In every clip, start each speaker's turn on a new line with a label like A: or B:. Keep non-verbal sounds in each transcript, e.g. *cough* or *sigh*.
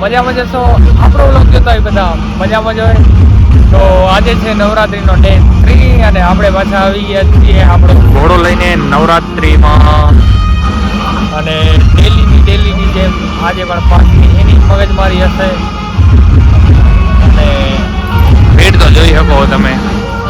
A: મજામાં જશો આપણો વ્લોગ જોતા હોય બધા. મજામાં જ હોય? તો આજે છે નવરાત્રીનો ડે થ્રી અને આપણે પાછા આવી ગયા છીએ આપણો ઘોડો લઈને નવરાત્રીમાં. અને ડેલીની ડેલીની જેમ આજે પણ પાછી એની મગજમારી હશે. અને ભીડ તો જોઈ શકો તમે.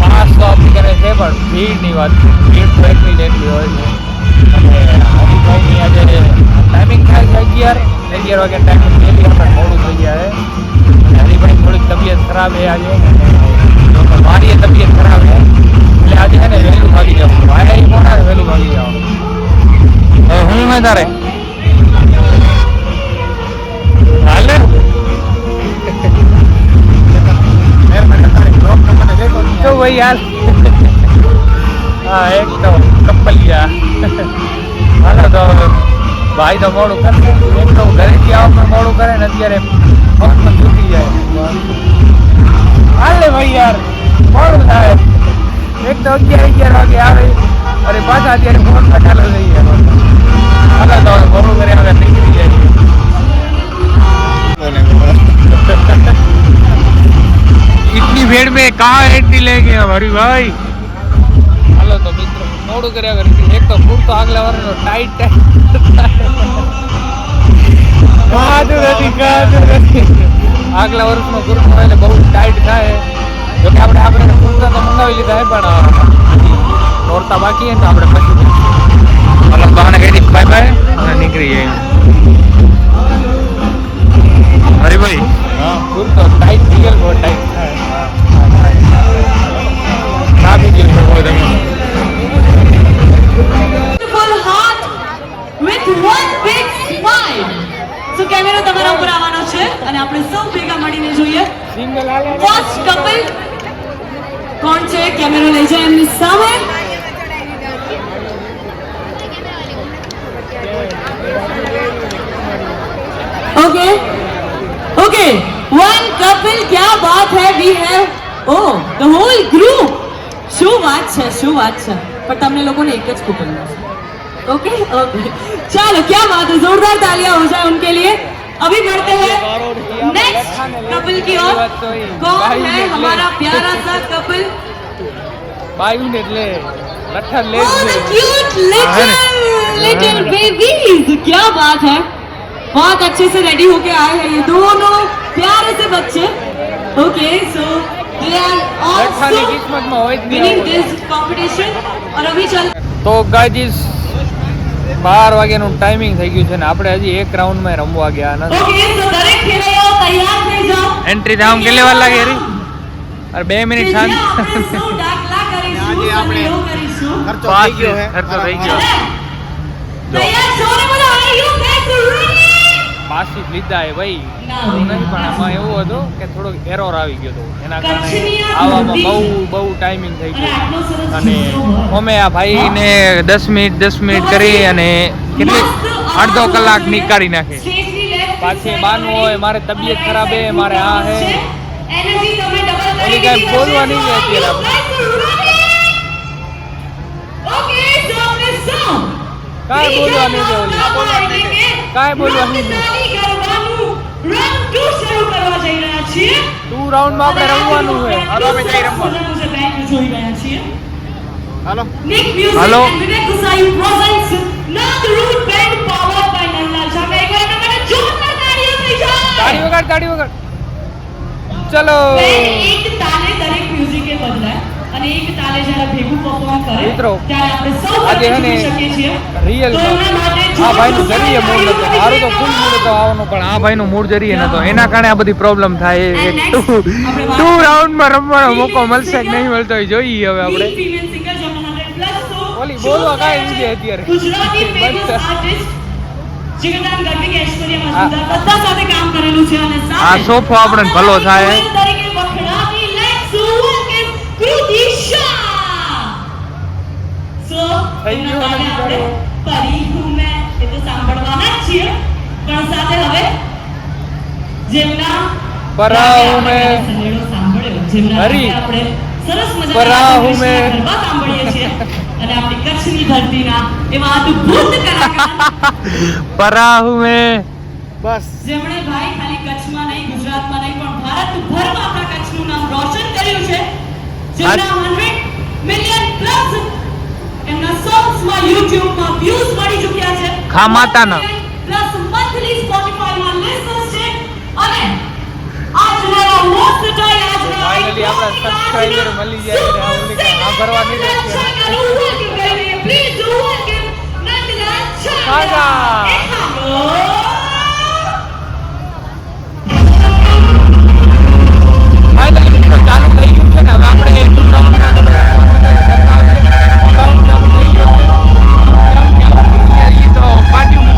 A: પાસ તો આપણી કરે છે પણ ભીડની વાત ભીડ તો એટલી ને એટલી હોય છે. અને હરિભાઈની આજે વાગે ટાઈમ ડેલી આપણે મોડું થઈ છે. અને હરિભાઈ થોડીક તબિયત ખરાબ એ આજે. મારી તબિયત ખરાબ છે. એટલે આજે છે ને વહેલું ભાગી જવું. ભાઈ મોટા વહેલું ભાગી જાવ હવે હું મેં તારે? જો ભાઈ યાર હા, એકદમ કપલિયા. હાલો તો ભાઈ તો મોડું કરે એક તો ઘરેથી આવો પણ મોડું કરે ને અત્યારે ફોનમાં છૂટી જાય હાલે ભાઈ યાર મોડું થાય એક તો અગિયાર અગિયાર વાગે આવે અરે પાછા અત્યારે ફોનમાં ચાલુ થઈ જાય હાલો તો હવે મોડું કરે હવે નીકળી જાય इतनी भीड़ में कहाँ एंट्री लेंगे हमारी भाई હાલો તો મિત્રો મોડું કર્યા કરી એક તો પૂરતો આગલા વર્ષનો ટાઈટ નથી કાદુ નથી. આગલા વર્ષનો પૂરતો એટલે બહુ ટાઈટ થાય. જોકે આપણે આપણે પૂરતા તો મંગાવી લીધા છે પણ નોરતા બાકી ને આપણે પછી
B: કેમેરો લઈ જાય એમની સામે ओके ओके वन कपल क्या बात है we have oh the whole group શું વાત છે શું વાત છે પણ તમને લોકોને એક જ કૂપન મળશે ओके ओके चलो क्या बात है जोरदार तालियां हो जाए उनके लिए अभी बढ़ते हैं नेक्स्ट कपल की ओर कौन है हमारा प्यारा सा कपल
A: બાયું ને એટલે લઠ્ઠા લે
B: Oh, the
A: જ
B: cute
A: हाँ,
B: little little
A: हाँ।
B: babies क्या बात है बहुत अच्छे से रेडी होके आए हैं ये दोनों प्यारे से बच्चे okay so they are
A: લઠ્ઠાની
B: also
A: કિસ્મતમાં હોય જ
B: winning
A: નહીં
B: this competition और अभी चल
A: તો ગાઈઝ બાર વાગ્યાનું ટાઈમિંગ થઈ ગયું છે ને આપણે હજી એક રાઉન્ડમાં રમવા ગયા નથી
B: ओके तो दरेक खेलाड़ियों तैयार થઈ જાઓ
A: એન્ટ્રી ધામ કેટલી વાર લાગે રી અરે બે મિનિટ શાંત
B: આપણે ખર્ચો દાખલા ગયો અને એવું કરીશું.
A: પાસ ખર્ચો થઈ ગયો.
B: તૈયાર છો ને બધા? Are you guys ready?
A: પાસી જ લીધા એ ભાઈ.
B: ના,
A: નહીં પણ. આમાં એવું હતું કે થોડોક એરોર આવી ગયો હતો એના કારણે આવવામાં બહુ બહુ ટાઈમિંગ થઈ ગયો અને અમે આ ભાઈને દસ મિનિટ દસ મિનિટ કરી અને કેટલી? અડધો કલાક નીકાળી નાખે. પાછી બાનું હોય મારે તબિયત ખરાબ હે મારે આ હે. ઓલી કાંઈ બોલવાની જ નથી કાંઈ બોલવાની ઓલી. કાંઈ બોલવાની જ
B: રાઉન્ડ 2 શરૂ કરવા જઈ રહ્યા છીએ.
A: ટુ રાઉન્ડમાં આપણે રમવાનું છે. હાલો અમે જઈ રમવા
B: જોઈ
A: હાલો. તાળી વગાડ તાળી વગાડ. ચલો.
B: એક તાલે દરેક મ્યુઝિકે બદલાય. અને એક તાલે જ્યારે ભેગું perform કરે,
A: મિત્રો,
B: ત્યારે આપણે સૌ
A: આજે હે
B: શકીએ છીએ.
A: રિયલ
B: તો
A: આ ભાઈનું જરીએ મૂળ નતો મારું તો ફૂલ મૂળ હતો આવવાનો પણ આ ભાઈનું મૂળ જરીએ નતો એના કારણે આ બધી પ્રોબ્લેમ થાય. એક ટુ ટુ રાઉન્ડમાં રમવાનો મોકો મળશે કે નહીં મળતો એ જોઈએ હવે આપણે.
B: Lead female singer જેમના 100 plus songs
A: ઓલી બોલવા કાંઈ નથી અત્યારે.
B: ગુજરાતી *laughs* ગઢવી કે ઐશ્વર્યા બધા સાથે કામ કરેલું છે અને
A: આ સોફો આપણે ભલો થાય.
B: પરાહુ મેં
A: હરી.
B: ગાને આપણે સરસ મજાના
A: પરા
B: રાધા
A: હું મેં.
B: કૃષ્ણના ગરબા સાંભળીએ છીએ અને આપણી કચ્છની ધરતીના એવા અદ્ભુત કલાકાર *laughs*
A: પરાહુ મે બસ
B: જેમણે ભાઈ ખાલી કચ્છમાં ગુજરાતમાં નહીં પણ ભારતભરમાં આપણા કચ્છનું નામ રોશન કર્યું છે. જેમના 100 મિલિયન પ્લસ એમના સોંગ્સમાં યુટ્યુબમાં વ્યૂઝ મળી ચૂક્યા છે.
A: ખામાતાના.
B: પ્લસ મંથલી સ્પોટીફાઈમાં લિસન્સ છે. અને આજના મોસ્ટ ટાઈમ આજના
A: આપણા subscriber મળી જાય એટલે આ ઓલી કાંઈ આભરવા નહીં
B: પ્લીઝ ડુ નંદલાલ
A: છાગા.
B: છાગા
A: પાટિયું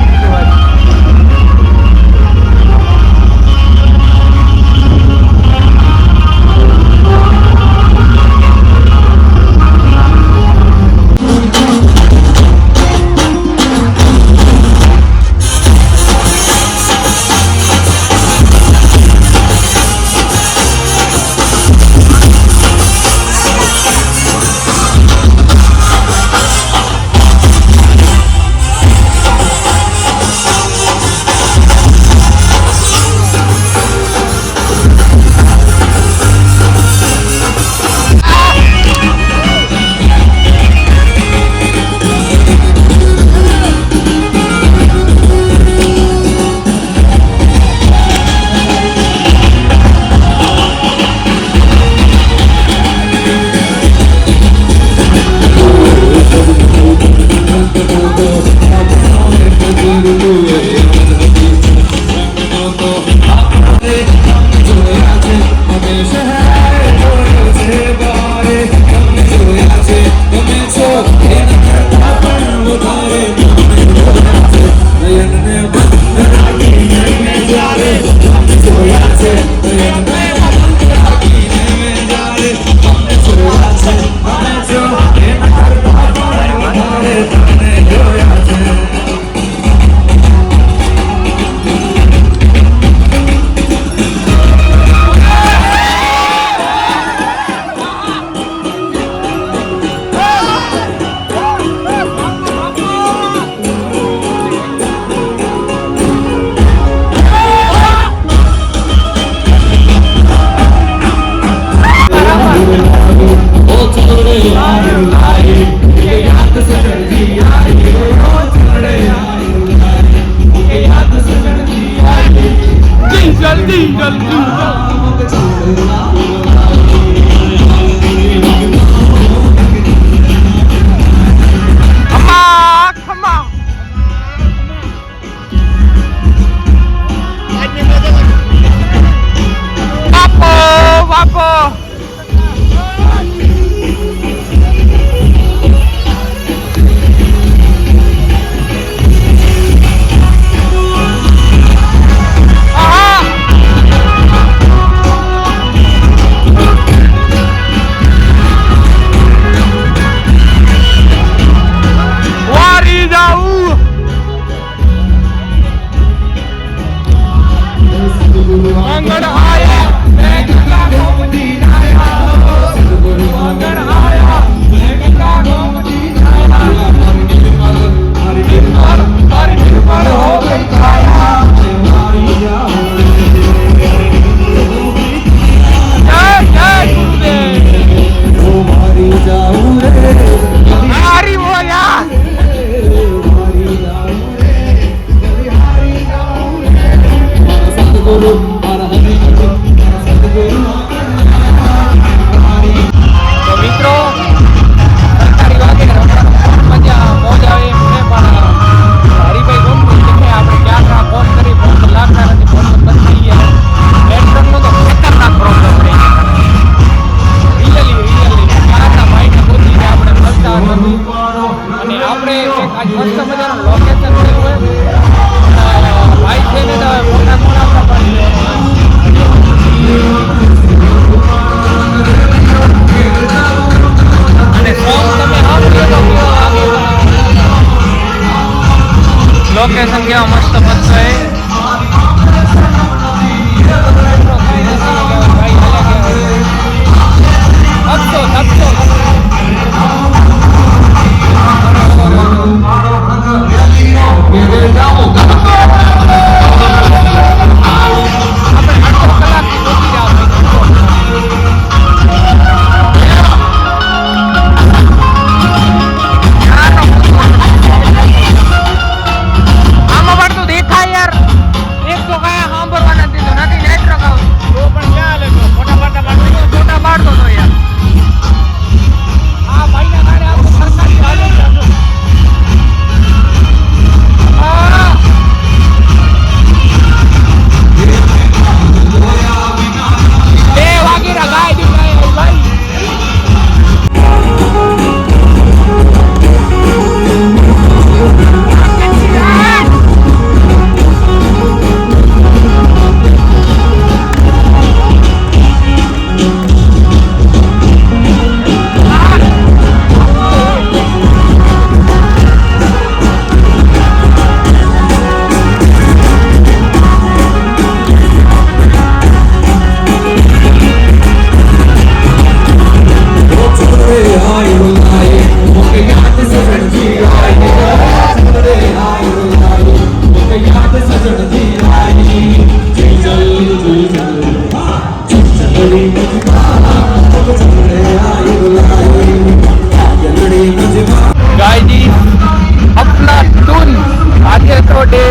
C: બે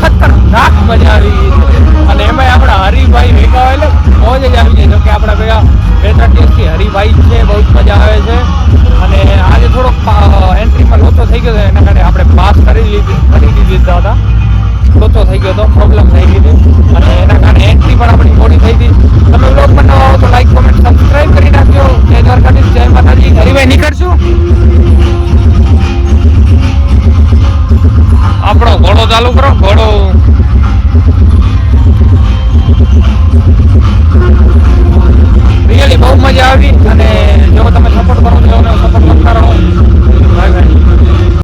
C: ખતરનાક
A: મજા આવી અને એમાં આપણા હરિભાઈ ભેગા હોય એટલે મોજ જ આવી જાય. જોકે આપણા ભેગા બે ત્રણ દિવસથી હરિભાઈ છે, બહુ જ મજા આવે છે. અને આજે થોડોક એન્ટ્રીમાં લોચો થઈ ગયો એના કારણે આપણે પાસ કરી લીધી ખરીદી લીધા હતા. લોચો થઈ ગયો હતો પ્રોબ્લેમ થઈ ગઈ હતી. અને એના કારણે એન્ટ્રી પણ આપણે